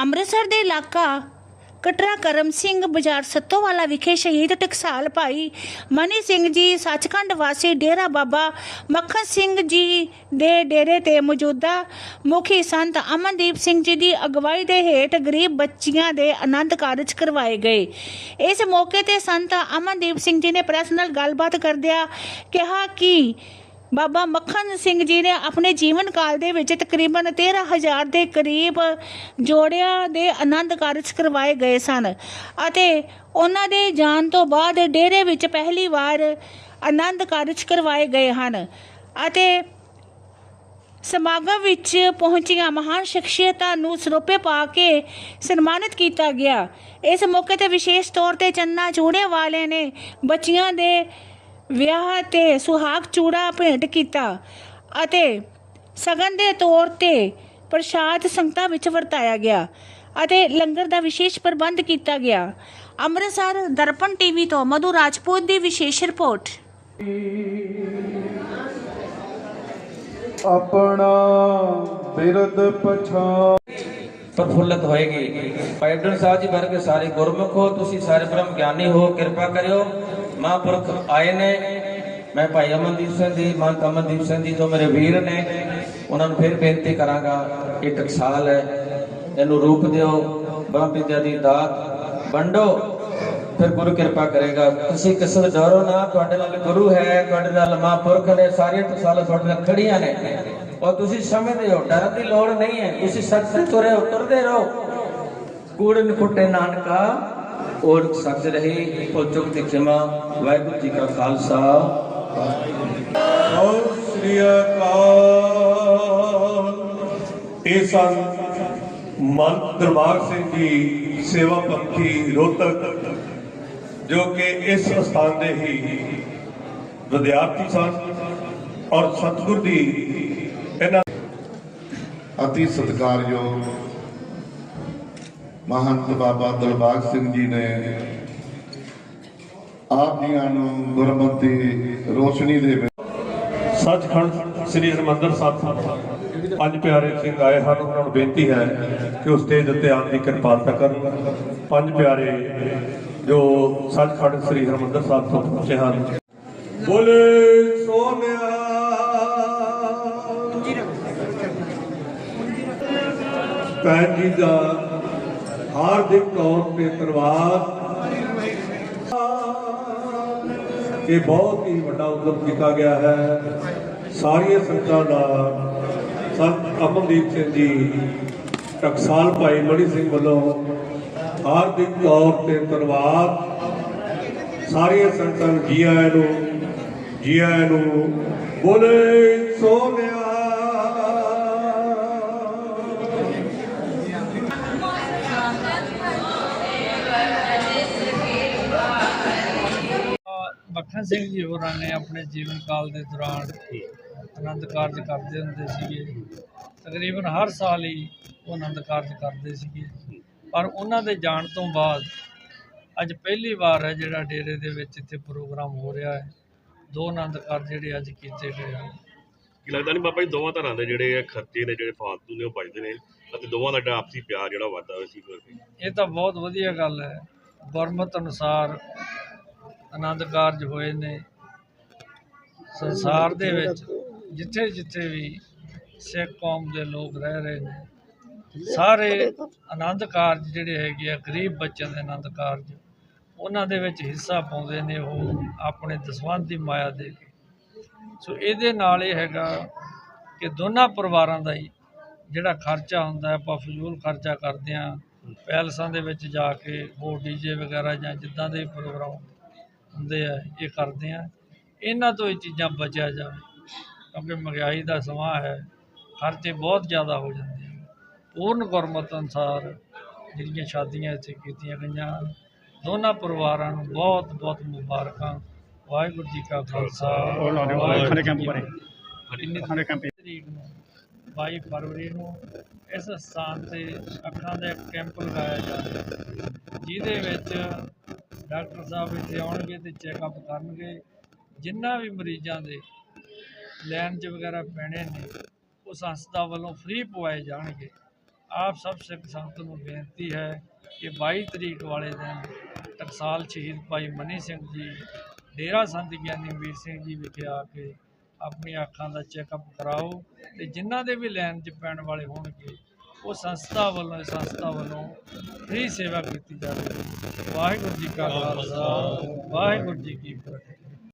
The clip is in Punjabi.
ਅੰਮ੍ਰਿਤਸਰ ਦੇ ਇਲਾਕਾ ਕਟਰਾ ਕਰਮ ਸਿੰਘ ਬਾਜ਼ਾਰ ਸੱਤੋਵਾਲਾ ਵਿਖੇ ਸ਼ਹੀਦ ਟਕਸਾਲ ਭਾਈ ਮਨੀ ਸਿੰਘ ਜੀ, ਸੱਚਖੰਡ ਵਾਸੀ ਡੇਰਾ ਬਾਬਾ ਮੱਖਣ ਸਿੰਘ ਜੀ ਦੇ ਡੇਰੇ ਤੇ ਮੌਜੂਦਾ ਮੁਖੀ ਸੰਤ ਅਮਨਦੀਪ ਸਿੰਘ ਜੀ ਦੀ ਅਗਵਾਈ ਦੇ ਹੇਠ ਗਰੀਬ ਬੱਚੀਆਂ ਦੇ ਆਨੰਦ ਕਾਰਜ ਕਰਵਾਏ ਗਏ। ਇਸ ਮੌਕੇ ਤੇ ਸੰਤ ਅਮਨਦੀਪ ਸਿੰਘ ਜੀ ਨੇ ਪ੍ਰੈਸ ਨਾਲ ਗੱਲਬਾਤ ਕਰਦਿਆਂ ਕਿਹਾ ਕਿ ਬਾਬਾ ਮੱਖਣ ਸਿੰਘ ਜੀ ਨੇ ਆਪਣੇ ਜੀਵਨ ਕਾਲ ਦੇ ਵਿੱਚ ਤਕਰੀਬਨ 13000 ਦੇ ਕਰੀਬ ਜੋੜਿਆਂ ਦੇ ਆਨੰਦ ਕਾਰਜ ਕਰਵਾਏ ਗਏ ਸਨ ਅਤੇ ਉਹਨਾਂ ਦੇ ਜਾਣ ਤੋਂ ਬਾਅਦ ਡੇਰੇ ਵਿੱਚ ਪਹਿਲੀ ਵਾਰ ਆਨੰਦ ਕਾਰਜ ਕਰਵਾਏ ਗਏ ਹਨ ਅਤੇ ਸਮਾਗਮ ਵਿੱਚ ਪਹੁੰਚੀਆਂ ਮਹਾਨ ਸ਼ਖਸੀਅਤਾਂ ਨੂੰ ਸਰੋਪੇ ਪਾ ਕੇ ਸਨਮਾਨਿਤ ਕੀਤਾ ਗਿਆ। ਇਸ ਮੌਕੇ ਤੇ ਵਿਸ਼ੇਸ਼ ਤੌਰ ਤੇ ਚੰਨਾ ਚੂੜੇ ਵਾਲੇ ਨੇ ਬੱਚੀਆਂ ਦੇ ਵਿਆਹ ਤੇ ਸੁਹਾਗ ਚੂੜਾ ਭੇਂਟ ਕੀਤਾ ਅਤੇ ਸਗਨ ਦੇ ਤੌਰ ਤੇ ਪ੍ਰਸ਼ਾਦ ਸੰਗਤਾਂ ਵਿੱਚ ਵਰਤਾਇਆ ਗਿਆ ਅਤੇ ਲੰਗਰ ਦਾ ਵਿਸ਼ੇਸ਼ ਪ੍ਰਬੰਧ ਕੀਤਾ ਗਿਆ। ਅੰਮ੍ਰਿਤਸਰ ਦਰਪਣ ਟੀਵੀ ਤੋਂ ਮਧੂ ਰਾਜਪੂਤ ਦੀ ਵਿਸ਼ੇਸ਼ ਰਿਪੋਰਟ। ਆਪਣਾ ਬਿਰਦ ਪਛਾ ਪ੍ਰਫੁੱਲਤ ਹੋਏਗੀ। ਪਾਇਡਨ ਸਾਹਿਬ ਜੀ ਵਰਗੇ ਸਾਰੇ ਗੁਰਮੁਖ ਹੋ ਤੁਸੀਂ ਸਾਰੇ ਬ੍ਰਹਮ ਗਿਆਨੀ ਹੋ ਕਿਰਪਾ ਕਰਿਓ। ਮਹਾਂਪੁਰਖ ਆਏ ਨੇ। ਮੈਂ ਭਾਈ ਅਮਨਦੀਪ ਸਿੰਘ ਜੀ ਮਹੰਤ ਅਮਨਦੀਪ ਸਿੰਘ ਜੀ ਜੋ ਮੇਰੇ ਵੀਰ ਨੇ, ਉਹਨਾਂ ਨੂੰ ਫਿਰ ਬੇਨਤੀ ਕਰਾਂਗਾ ਇਹ ਟਕਸਾਲ ਹੈ। ਇਹਨੂੰ ਰੂਪ ਦਿਓ ਬ੍ਰਹਮ ਵਿਦਿਆ ਦੀ ਦਾਤ ਵੰਡੋ, ਫਿਰ ਗੁਰੂ ਕਿਰਪਾ ਕਰੇਗਾ। ਤੁਸੀਂ ਕਿਸੇ ਤੋਂ ਡਰੋ ਨਾ, ਤੁਹਾਡੇ ਨਾਲ ਗੁਰੂ ਹੈ, ਤੁਹਾਡੇ ਨਾਲ ਮਹਾਂਪੁਰਖ ਨੇ, ਸਾਰੀਆਂ ਟਕਸਾਲਾਂ ਤੁਹਾਡੇ ਨਾਲ ਖੜੀਆਂ ਨੇ। ਔਰ ਤੁਸੀਂ ਸਮਝਦੇ ਹੋ, ਡਰਨ ਦੀ ਲੋੜ ਨਹੀਂ ਹੈ। ਤੁਸੀਂ ਸੱਚ ਸੱਚ ਤੁਰੇ ਹੋ ਤੁਰਦੇ ਰਹੋ। ਕੂੜ ਨਿਕੁੱਟੇ ਨਾਨਕਾ ਔਰ ਸੱਚ ਰਹੀ ਕੋ ਚੁੱਕ ਤੇ ਖਿਮਾ ਵਾਹਿਗੁਰੂ ਜੀ ਕਾ ਖਾਲਸਾ। ਸਤਿ ਸ੍ਰੀ ਅਕਾਲ। ਇਹ ਸਨ ਮਨ ਦਰਬਾਰ ਸਿੰਘ ਜੀ ਸੇਵਾ ਪੰਥੀ ਰੋਹਤਕ ਜੋ ਕਿ ਇਸ ਸਥਾਨ ਦੇ ਹੀ ਵਿਦਿਆਰਥੀ ਸਨ ਔਰ ਸਤਿਗੁਰ ਦੀ ਇਹਨਾਂ ਅਤੀ ਸਤਿਕਾਰਯੋਗ ਮਹੰਤ ਬਾਬਾ ਦਿਲਬਾਗ ਸਿੰਘ ਜੀ ਨੇ ਆਪ ਜੀਆਂ ਨੂੰ ਗੁਰਮਤਿ ਰੋਸ਼ਨੀ ਦੇ ਵਿੱਚ ਸੱਚਖੰਡ ਸ੍ਰੀ ਹਰਿਮੰਦਰ ਸਾਹਿਬ ਪੰਜ ਪਿਆਰੇ ਸਿੰਘ ਆਏ ਹਨ। ਉਹਨਾਂ ਨੂੰ ਬੇਨਤੀ ਹੈ ਕਿ ਉਸ ਸਟੇਜ ਉੱਤੇ ਆਉਣ ਦੀ ਕਿਰਪਾਲਤਾ ਕਰਨ। ਪੰਜ ਪਿਆਰੇ ਜੋ ਸੱਚਖੰਡ ਸ੍ਰੀ ਹਰਿਮੰਦਰ ਸਾਹਿਬ ਤੋਂ ਪਹੁੰਚੇ ਹਨ। ਬੋਲੇ ਸੋਨਿਆ ਭੈਣ ਦਾ ਹਾਰਦਿਕ ਤੌਰ ਤੇ ਧੰਨਵਾਦ ਇਹ ਬਹੁਤ ਹੀ ਵੱਡਾ ਉਦਮ ਕੀਤਾ ਗਿਆ ਹੈ। ਸਾਰੀਆਂ ਸੰਗਤਾਂ ਦਾ ਸੰਤ ਅਮਨਦੀਪ ਸਿੰਘ ਜੀ, ਟਕਸਾਲ ਭਾਈ ਮਣੀ ਸਿੰਘ ਵੱਲੋਂ ਹਾਰਦਿਕ ਤੌਰ ਤੇ ਧੰਨਵਾਦ ਸਾਰੀਆਂ ਸੰਗਤਾਂ ਨੂੰ ਜੀ ਆਇਆਂ ਨੂੰ ਜੀ ਆਇਆਂ ਨੂੰ ਬੋਲੇ ਸੋਨਿਆ ਮੱਖਣ ਸਿੰਘ ਜੀ ਹੋਰਾਂ ਨੇ ਆਪਣੇ ਜੀਵਨ ਕਾਲ ਦੇ ਦੌਰਾਨ ਆਨੰਦ ਕਾਰਜ ਕਰਦੇ ਹੁੰਦੇ ਸੀਗੇ। ਤਕਰੀਬਨ ਹਰ ਸਾਲ ਹੀ ਉਹ ਆਨੰਦ ਕਾਰਜ ਕਰਦੇ ਸੀਗੇ। ਪਰ ਉਹਨਾਂ ਦੇ ਜਾਣ ਤੋਂ ਬਾਅਦ ਅੱਜ ਪਹਿਲੀ ਵਾਰ ਹੈ ਜਿਹੜਾ ਡੇਰੇ ਦੇ ਵਿੱਚ ਇੱਥੇ ਪ੍ਰੋਗਰਾਮ ਹੋ ਰਿਹਾ ਹੈ। ਦੋ ਆਨੰਦ ਕਾਰਜ ਜਿਹੜੇ ਅੱਜ ਕੀਤੇ ਗਏ ਹਨ। ਕੀ ਲੱਗਦਾ ਨਹੀਂ ਬਾਬਾ ਜੀ ਦੋਵਾਂ ਧਰਾਂ ਦੇ ਜਿਹੜੇ ਖਰਚੇ ਨੇ ਜਿਹੜੇ ਫਾਲਤੂ ਨੇ ਉਹ ਬਚਦੇ ਨੇ ਅਤੇ ਦੋਵਾਂ ਦਾ ਜਿਹੜਾ ਆਪਸੀ ਪਿਆਰ ਜਿਹੜਾ ਵੱਧਦਾ ਹੋਇਆ ਸੀ ਇਹ ਤਾਂ ਬਹੁਤ ਵਧੀਆ ਗੱਲ ਹੈ। ਗੁਰਮਤ ਅਨੁਸਾਰ ਆਨੰਦ ਕਾਰਜ ਹੋਏ ਨੇ ਸੰਸਾਰ ਦੇ ਵਿੱਚ, ਜਿੱਥੇ ਜਿੱਥੇ ਵੀ ਸਿੱਖ ਕੌਮ ਦੇ ਲੋਕ ਰਹਿ ਰਹੇ ਨੇ, ਸਾਰੇ ਆਨੰਦ ਕਾਰਜ ਜਿਹੜੇ ਹੈਗੇ ਆ, ਗਰੀਬ ਬੱਚਿਆਂ ਦੇ ਆਨੰਦ ਕਾਰਜ, ਉਹਨਾਂ ਦੇ ਵਿੱਚ ਹਿੱਸਾ ਪਾਉਂਦੇ ਨੇ ਉਹ ਆਪਣੇ ਦਸਵੰਧ ਦੀ ਮਾਇਆ ਦੇ ਕੇ। ਸੋ ਇਹਦੇ ਨਾਲ ਇਹ ਹੈਗਾ ਕਿ ਦੋਨਾਂ ਪਰਿਵਾਰਾਂ ਦਾ ਹੀ ਜਿਹੜਾ ਖਰਚਾ ਹੁੰਦਾ, ਆਪਾਂ ਫਜ਼ੂਲ ਖਰਚਾ ਕਰਦੇ ਹਾਂ, ਪੈਲਸਾਂ ਦੇ ਵਿੱਚ ਜਾ ਕੇ ਹੋਰ ਡੀਜੇ ਵਗੈਰਾ ਜਾਂ ਜਿੱਦਾਂ ਦੇ ਪ੍ਰੋਗਰਾਮ ਹੁੰਦੇ ਆ ਇਹ ਕਰਦੇ ਆ। ਇਹਨਾਂ ਤੋਂ ਇਹ ਚੀਜ਼ਾਂ ਬਚਿਆ ਜਾਵੇ ਕਿਉਂਕਿ ਮਹਿੰਗਾਈ ਦਾ ਸਮਾਂ ਹੈ ਖਰਚੇ ਬਹੁਤ ਜ਼ਿਆਦਾ ਹੋ ਜਾਂਦੇ ਆ। ਪੂਰਨ ਗੁਰਮਤ ਅਨੁਸਾਰ ਜਿਹੜੀਆਂ ਸ਼ਾਦੀਆਂ ਇੱਥੇ ਕੀਤੀਆਂ ਗਈਆਂ ਦੋਨਾਂ ਪਰਿਵਾਰਾਂ ਨੂੰ ਬਹੁਤ ਬਹੁਤ ਮੁਬਾਰਕਾਂ। ਵਾਹਿਗੁਰੂ ਜੀ ਕਾ ਖਾਲਸਾ। ਫਤਿਹ ਤਰੀਕ ਨੂੰ 22 ਫਰਵਰੀ ਨੂੰ ਇਸ ਸਥਾਨ ਤੇ ਅੱਖਾਂ ਦਾ ਕੈਂਪ ਲਗਾਇਆ ਜਾਵੇਗਾ ਜਿਹਦੇ ਵਿੱਚ ਡਾਕਟਰ ਸਾਹਿਬ ਇੱਥੇ ਆਉਣਗੇ ਤੇ ਚੈੱਕਅਪ ਕਰਨਗੇ। ਜਿੰਨਾ ਵੀ ਮਰੀਜ਼ਾਂ ਦੇ ਲੈਣ 'ਚ ਵਗੈਰਾ ਪੈਣੇ ਨੇ ਉਹ ਸੰਸਥਾ ਵੱਲੋਂ ਫ੍ਰੀ ਪਵਾਏ ਜਾਣਗੇ। ਆਪ ਸਭ ਸਿੱਖ ਸੰਗਤ ਨੂੰ ਬੇਨਤੀ ਹੈ ਕਿ 22 ਤਰੀਕ ਵਾਲੇ ਦਿਨ ਟਕਸਾਲ ਸ਼ਹੀਦ ਭਾਈ ਮਨੀ ਸਿੰਘ ਜੀ, ਡੇਰਾ ਸੰਤ ਗਿਆਨੀ ਵੀਰ ਸਿੰਘ ਜੀ ਵਿਖੇ ਆ ਕੇ ਆਪਣੀਆਂ ਅੱਖਾਂ ਦਾ ਚੈੱਕਅਪ ਕਰਾਓ ਤੇ ਜਿਨ੍ਹਾਂ ਦੇ ਵੀ ਲੈਣ 'ਚ ਪੈਣ ਵਾਲੇ ਹੋਣਗੇ ਉਹ ਸੰਸਥਾ ਵੱਲੋਂ ਸੰਸਥਾ ਵੱਲੋਂ ਫ੍ਰੀ ਸੇਵਾ ਕੀਤੀ ਜਾਵੇਗੀ ਵਾਹਿਗੁਰੂ ਜੀ ਕਾ ਖਾਲਸਾ, ਵਾਹਿਗੁਰੂ ਜੀ ਕੀ ਫਤਿਹ।